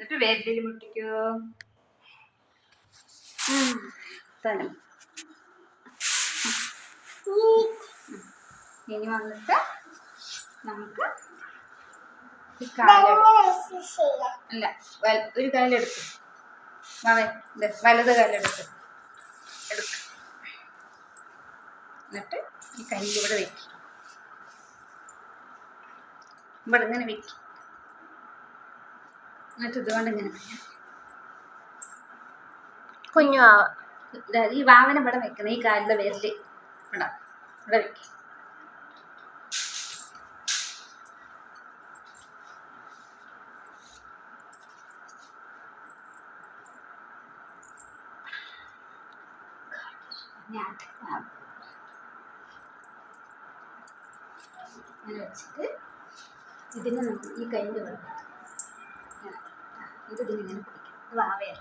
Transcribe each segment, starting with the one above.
എന്നിട്ട് വേദിയിൽ മുട്ടിക്കോ. ഇനി വന്നിട്ട് നമുക്ക് അല്ല ഒരു കാലെടുക്കും മാവേ വലത് കാലെടുക്കും എടുക്കും. എന്നിട്ട് ഈ കല്ലിവിടെ വെക്കും. ഇവിടെ ഇങ്ങനെ വെക്കും. എന്നിട്ട് ഇതുകൊണ്ട് ഇങ്ങനെ. കുഞ്ഞു ആവ ഈ വാവന ഇവിടെ വെക്കണം ഈ കാലിലെ വേരിൽ ഇവിടെ ഇവിടെ വെക്കും വെച്ചിട്ട് ഇതിനെ നമുക്ക് ഈ കയ്യിൽ വെള്ളം ഇത് ഇതിനിങ്ങനെ പിടിക്കും ഇത് വാവയല്ല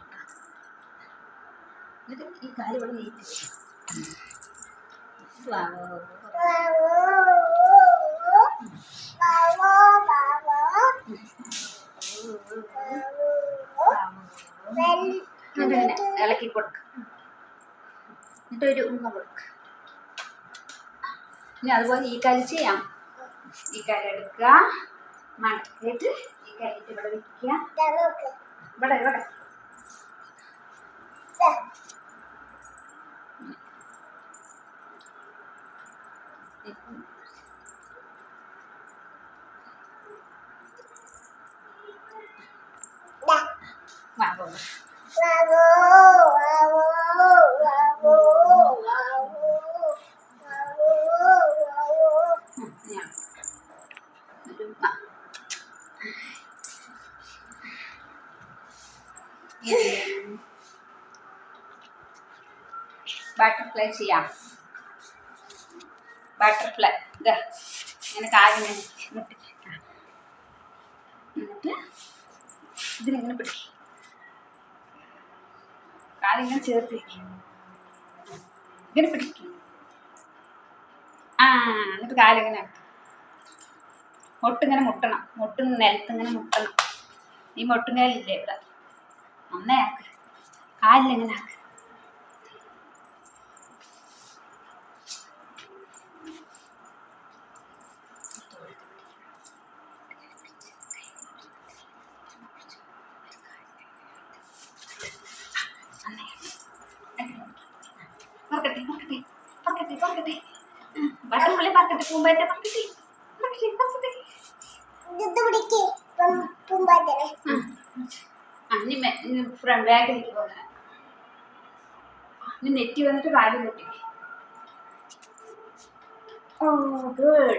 എന്നിട്ട് ഈ കാൽ ഇവിടെ എന്നിട്ടിങ്ങനെ ഇളക്കി കൊടുക്ക. എന്നിട്ട് ഒരു ഉമ്മ കൊടുക്ക. ഇനി അതുപോലെ ഈ കാൽ ചെയ്യാം. ഈ കാര്യം എടുക്കുക. മണക്കിട്ട് ഈ കാലിട്ട് ഇവിടെ വെക്കുക. ഇവിടെ ഇവിടെ വാവോ ഉം, ബട്ടർഫ്ലൈ ചെയ്യാം. ബട്ടർഫ്ലൈ ഇതാ ഇങ്ങനെ കാലിങ്ങനെ മുട്ടി. എന്നിട്ട് ഇതിനിങ്ങനെ പിടിക്കും. കാലിങ്ങനെ ചേർത്ത് വയ്ക്കും ഇങ്ങനെ പിടിക്കും. ആ എന്നിട്ട് കാലിങ്ങനെ. മുട്ടിങ്ങനെ മുട്ടണം. മുട്ട് നിലത്ത് ഇങ്ങനെ മുട്ടണം. ഈ മുട്ടുകാലില്ലേ ഇവിടെ. നന്നേ ആക്ക്. കാലിലിങ്ങനെ ആക്ക്. പറക്കട്ടെ പറക്കട്ടെ പറക്കട്ടെ പറക്കട്ടെ. ബട്ടർഫ്ലൈ പറക്കട്ടെ പൂമ്പാറ്റ പറക്കട്ടെ. പറക്കട്ടെ പറക്കട്ടെ. ഇനി മെ- ഇനി ഫ്രണ്ട് ബാക്കിലേക്ക് പോകാം ഇനി നെറ്റി വന്നിട്ട് കാൽ പൊട്ടി. ഓ ഗുഡ്